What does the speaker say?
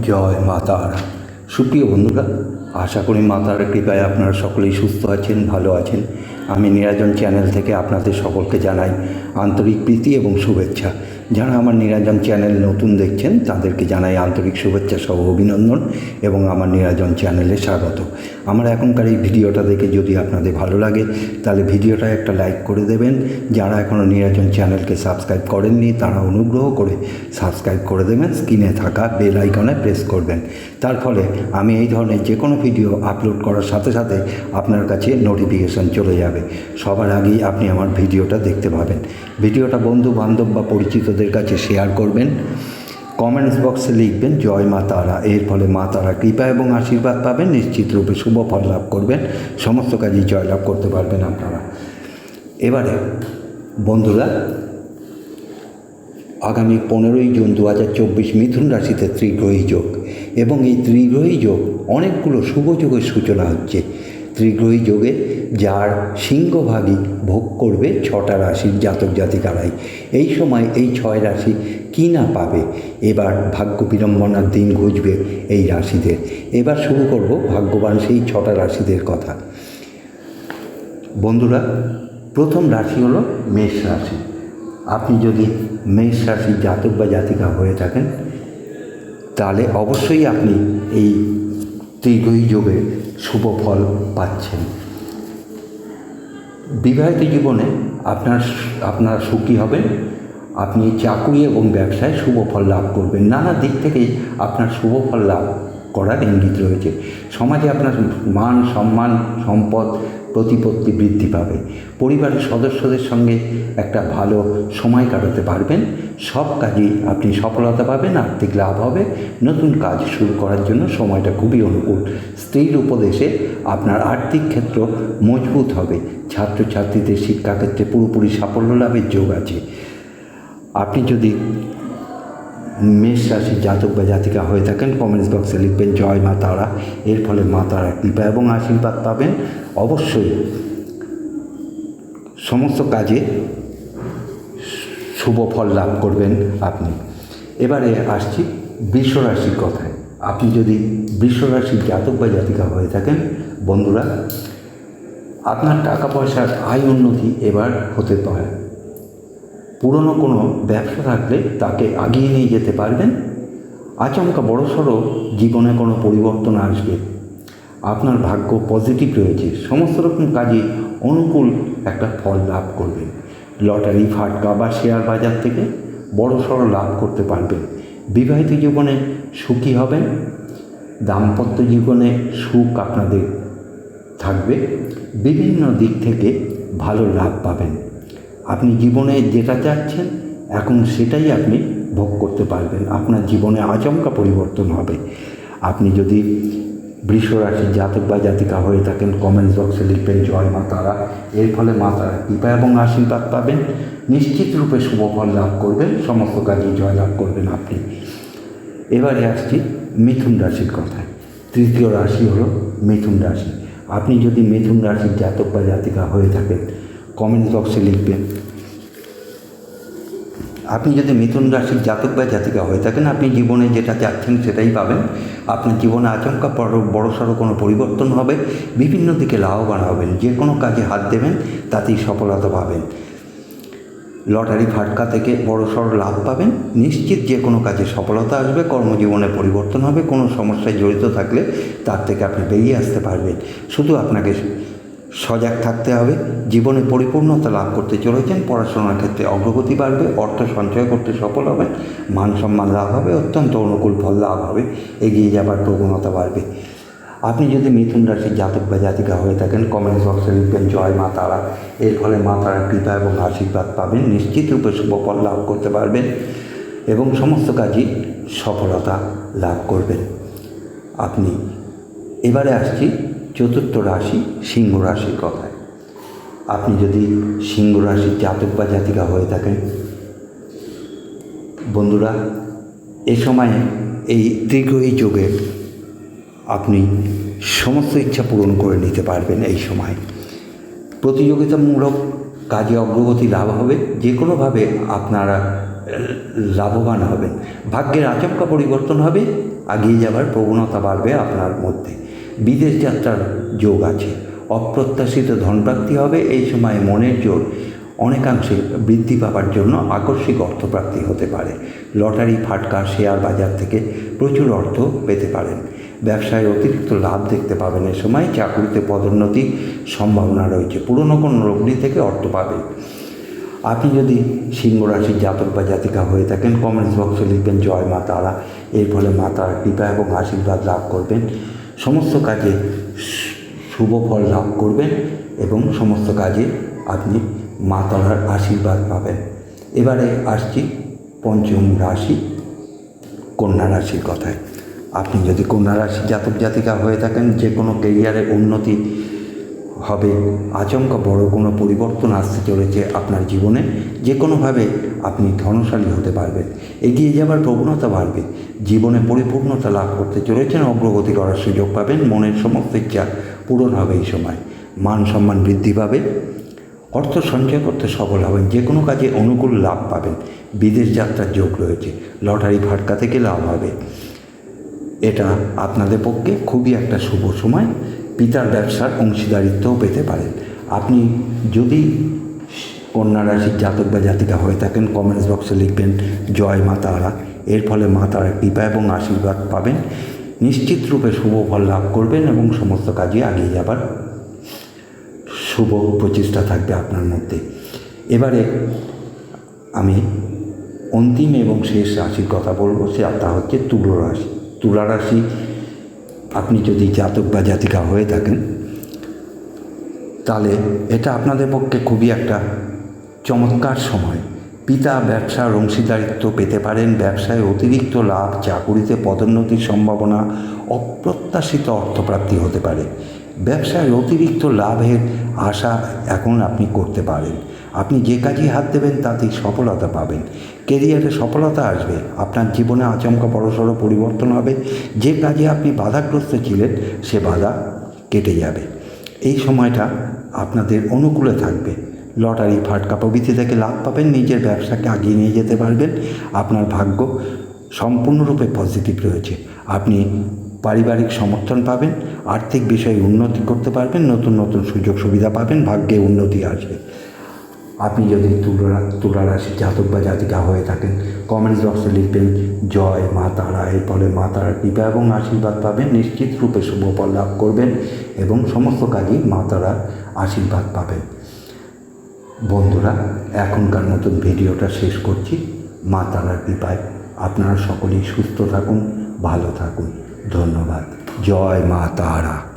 জয় মাতার সুপ্রিয় বন্ধুরা, আশা করি মাতার কৃপায় আপনারা সকলেই সুস্থ আছেন, ভালো আছেন। আমি নিরাজন চ্যানেল থেকে আপনাদের সকলকে জানাই আন্তরিক প্রীতি এবং শুভেচ্ছা। যারা আমার নিরাজন চ্যানেল নতুন দেখছেন, তাদেরকে জানাই আন্তরিক শুভেচ্ছা সহ অভিনন্দন এবং আমার নিরাজন চ্যানেলে স্বাগত। আমার এখনকার এই ভিডিওটা দেখে যদি আপনাদের ভালো লাগে, তাহলে ভিডিওটা একটা লাইক করে দেবেন। যারা এখনও নিরাজন চ্যানেলকে সাবস্ক্রাইব করেননি, তারা অনুগ্রহ করে সাবস্ক্রাইব করে দেবেন, স্ক্রিনে থাকা বেল আইকনে প্রেস করবেন। তার ফলে আমি এই ধরনের যে কোনো ভিডিও আপলোড করার সাথে সাথে আপনার কাছে নোটিফিকেশান চলে যাবে। সবার আগেই আপনি আমার ভিডিওটা দেখতে পাবেন। ভিডিওটা বন্ধু বান্ধব বা পরিচিতদের কাছে শেয়ার করবেন। কমেন্টস বক্সে লিখবেন, জয় মা তারা। এর ফলে মা তারা কৃপা এবং আশীর্বাদ পাবেন, নিশ্চিত রূপে শুভ ফল লাভ করবেন। সমস্ত কাজই জয়লাভ করতে পারবেন আপনারা। এবারে, বন্ধুরা, আগামী পনেরোই জুন দু হাজার চব্বিশ মিথুন রাশিতে ত্রিগ্রহী যোগ। এবং এই ত্রিগ্রহী যোগ অনেকগুলো শুভ যোগের সূচনা হচ্ছে। ত্রিগ্রহী যোগে, যার সিংহভাগই ভোগ করবে ছটা রাশির জাতক জাতিকারাই। এই সময় এই ছয় রাশি কী না পাবে? এবার ভাগ্য বিড়ম্বনার দিন ঘুচবে এই রাশিদের। এবার শুরু করব ভাগ্যবান সেই ছটা রাশিদের কথা। বন্ধুরা, প্রথম রাশি হলো মেষ রাশি। আপনি যদি মেষ রাশির জাতক বা জাতিকা হয়ে থাকেন, তাহলে অবশ্যই আপনি এই ত্রিগ্রহী যোগে শুভ ফল পাচ্ছেন। বিবাহিত জীবনে আপনার আপনার সুখী হবেন, আপনি চাকরি এবং ব্যবসায় শুভ ফল লাভ করবেন। নানা দিক থেকেই আপনার শুভ ফল লাভ করার ইঙ্গিত রয়েছে। সমাজে আপনার মান সম্মান, সম্পদ প্রতিপত্তি বৃদ্ধি পাবে। পরিবারের সদস্যদের সঙ্গে একটা ভালো সময় কাটাতে পারবেন। সব কাজেই আপনি সফলতা পাবেন, আর্থিক লাভ হবে। নতুন কাজ শুরু করার জন্য সময়টা খুবই অনুকূল। স্ত্রীর উপদেশে আপনার আর্থিক ক্ষেত্র মজবুত হবে। ছাত্রছাত্রীদের শিক্ষাক্ষেত্রে পুরোপুরি সাফল্য লাভের যোগ আছে। আপনি যদি মেষ রাশির জাতক বা জাতিকা হয়ে থাকেন। কমেন্টস বক্সে লিখবেন, জয় মা তারা। এর ফলে মা তারা কৃপা এবং আশীর্বাদ পাবেন। অবশ্যই সমস্ত কাজে শুভ ফল লাভ করবেন আপনি। এবারে আসছি বৃষ রাশির কথায়। আপনি যদি বৃষ রাশির জাতক বা জাতিকা হয়ে থাকেন, বন্ধুরা, আপনার টাকা পয়সার আয় উন্নতি এবার হতে পারে। পুরনো কোনো ব্যবসা থাকলে তাকে আগিয়ে নিয়ে যেতে পারবেন। আচমকা বড়সড় জীবনে কোনো পরিবর্তন আসবে। আপনার ভাগ্য পজিটিভ রয়েছে। সমস্ত রকম কাজে অনুকূল একটা ফল লাভ করবেন। লটারি, ফাটকা বা শেয়ার বাজার থেকে বড়সড় লাভ করতে পারবেন। বিবাহিত জীবনে সুখী হবেন। দাম্পত্য জীবনে সুখ আপনাদের থাকবে। বিভিন্ন দিক থেকে ভালো লাভ পাবেন। আপনি জীবনে যেটা চাচ্ছেন, এখন সেটাই আপনি ভোগ করতে পারবেন। আপনার জীবনে আচমকা পরিবর্তন হবে। আপনি যদি বৃষ রাশির জাতক বা জাতিকা হয়ে থাকেন কমেন্টস বক্সে লিখবেন, জয় মা তারা। এর ফলে মা তারা কৃপা এবং আশীর্বাদ পাবেন। নিশ্চিত রূপে শুভ ফল লাভ করবেন। সমস্ত কাজে জয় লাভ করবেন আপনি। এবারে আসছি মিথুন রাশির কথায়। তৃতীয় রাশি হলো মিথুন রাশি। আপনি যদি মিথুন রাশির জাতক বা জাতিকা হয়ে থাকেন কমেন্ট বক্সে লিখবেন। আপনি যদি মিথুন রাশির জাতক বা জাতিকা হয়ে থাকেন, আপনি জীবনে যেটা চাচ্ছেন সেটাই পাবেন। আপনার জীবনে আচমকা বড়, বড়সড় কোনো পরিবর্তন হবে, বিভিন্ন দিকে লাভবান হবেন। যে কোনো কাজে হাত দেবেন, তাতেই সফলতা পাবেন। লটারি ফাটকা থেকে বড়সড় লাভ পাবেন। নিশ্চিত যে কোনো কাজে সফলতা আসবে, কর্মজীবনে পরিবর্তন হবে, কোনো সমস্যায় জড়িত থাকলে তার থেকে আপনি বেরিয়ে আসতে পারবেন। শুধু আপনাকে সজাগ থাকতে হবে। জীবনে পরিপূর্ণতা লাভ করতে চলেছেন। পড়াশোনার ক্ষেত্রে অগ্রগতি বাড়বে, অর্থ সঞ্চয় করতে সফল হবেন, মান সম্মান লাভ হবে, অত্যন্ত অনুকূল ফল লাভ হবে, এগিয়ে যাবার প্রবণতা বাড়বে। আপনি যদি মিথুন রাশির জাতক বা জাতিকা হয়ে থাকেন কমেন্ট বক্সে লিখবেন, জয় মা তারা। এর ফলে মা তারা কৃপা এবং আশীর্বাদ পাবেন, নিশ্চিত রূপে শুভ ফল লাভ করতে পারবেন এবং সমস্ত কাজই সফলতা লাভ করবেন। আপনি এবারে আসছি চতুর্থ রাশি সিংহ রাশির কথায়। আপনি যদি সিংহ রাশির জাতক বা জাতিকা হয়ে থাকেন, বন্ধুরা, এ সময়ে এই দীর্ঘই যোগে আপনি সমস্ত ইচ্ছা পূরণ করে নিতে পারবেন এই সময়। প্রতিযোগিতামূলক কাজে অগ্রগতি লাভ হবে, যে কোনোভাবে আপনারা লাভবান হবেন। ভাগ্যের আচমকা পরিবর্তন হবে, এগিয়ে যাওয়ার প্রবণতা বাড়বে আপনার মধ্যে। বিদেশ যাত্রার যোগ আছে। অপ্রত্যাশিত ধনপ্রাপ্তি হবে এই সময় মনের জোর। অনেকাংশে বৃদ্ধি পাবার জন্য আকস্মিক অর্থপ্রাপ্তি হতে পারে। লটারি, ফাটকা, শেয়ার বাজার থেকে প্রচুর অর্থ পেতে পারেন। ব্যবসায় অতিরিক্ত লাভ দেখতে পাবেন এ সময়। চাকরিতে পদোন্নতি সম্ভাবনা রয়েছে। পুরনো কোনো লগ্নি থেকে অর্থ পাবেন আপনি যদি সিংহ রাশির জাতক বা জাতিকা হয়ে থাকেন কমেন্টস বক্সে লিখবেন, জয় মা তারা। এর ফলে মা তারা কৃপা এবং আশীর্বাদ লাভ করবেন। সমস্ত কাজে শুভ ফল লাভ করবেন এবং সমস্ত কাজে আপনি মা তলার আশীর্বাদ পাবেন। এবারে আসছি পঞ্চম রাশি, কন্যা রাশির কথায়। আপনি যদি কন্যা রাশি জাতক জাতিকা হয়ে থাকেন যে কোনো কেরিয়ারে উন্নতি হবে। আচমকা বড় কোনো পরিবর্তন আসতে চলেছে আপনার জীবনে। যে কোনোভাবে আপনি ধনশালী হতে পারবেন। এগিয়ে যাবার প্রবণতা বাড়বে। জীবনে পরিপূর্ণতা লাভ করতে চলেছেন অগ্রগতি করার সুযোগ পাবেন। মনের সমস্ত ইচ্ছা পূরণ হবে এই সময়। মান সম্মান বৃদ্ধি পাবে। অর্থ সঞ্চয় করতে সফল হবেন। যে কোনো কাজে অনুকূল লাভ পাবেন। বিদেশ যাত্রার যোগ রয়েছে। লটারি ফাটকা থেকে লাভ হবে। এটা আপনাদের পক্ষে খুবই একটা শুভ সময়। পিতার ব্যবসার অংশীদারিত্বও পেতে পারেন আপনি যদি কন্যা রাশির জাতক বা জাতিকা হয়ে থাকেন কমেন্টস বক্সে লিখবেন, জয় মা তারা। এর ফলে মা তারা কৃপা এবং আশীর্বাদ পাবেন। নিশ্চিত রূপে শুভ ফল লাভ করবেন এবং সমস্ত কাজে এগিয়ে যাবার শুভ প্রচেষ্টা থাকবে আপনার মধ্যে। এবারে আমি অন্তিম এবং শেষ রাশির কথা বলব, সে তা হচ্ছে তুলো রাশি। তুলা রাশি আপনি যদি জাতক বা জাতিকা হয়ে থাকেন, তাহলে এটা আপনাদের পক্ষে খুবই একটা চমৎকার সময়। পিতা ব্যবসার অংশীদারিত্ব পেতে পারেন, ব্যবসায় অতিরিক্ত লাভ, চাকুরিতে পদোন্নতির সম্ভাবনা, অপ্রত্যাশিত অর্থপ্রাপ্তি হতে পারে। ব্যবসায় অতিরিক্ত লাভের আশা এখন আপনি করতে পারেন। আপনি যে কাজে হাত দেবেন তাতেই সফলতা পাবেন। কেরিয়ারে সফলতা আসবে, আপনার জীবনে আচমকা বড়সড় পরিবর্তন হবে। যে কাজে আপনি বাধাগ্রস্ত ছিলেন, সে বাধা কেটে যাবে। এই সময়টা আপনাদের অনুকূলে থাকবে। লটারি, ফাটকা প্রভৃতি থেকে লাভ পাবেন, নিজের ব্যবসাকে আগিয়ে নিয়ে যেতে পারবেন। আপনার ভাগ্য সম্পূর্ণরূপে পজিটিভ রয়েছে। আপনি পারিবারিক সমর্থন পাবেন, আর্থিক বিষয়ে উন্নতি করতে পারবেন, নতুন নতুন সুযোগ সুবিধা পাবেন, ভাগ্যে উন্নতি আসবে। আপনি যদি তুলা তুলা রাশি জাতক বা জাতিকা হয়ে থাকেন কমেন্টস বক্সে লিখবেন, জয় মা তারা এর ফলে মা তারার কৃপা এবং আশীর্বাদ পাবেন, নিশ্চিত রূপে শুভ ফল লাভ করবেন এবং সমস্ত কাজেই মা তারার আশীর্বাদ পাবেন। বন্ধুরা, এখনকার মতন ভিডিওটা শেষ করছি। মা তারার কৃপায় আপনারা সকলেই সুস্থ থাকুন, ভালো থাকুন। ধন্যবাদ। জয় মা তারা।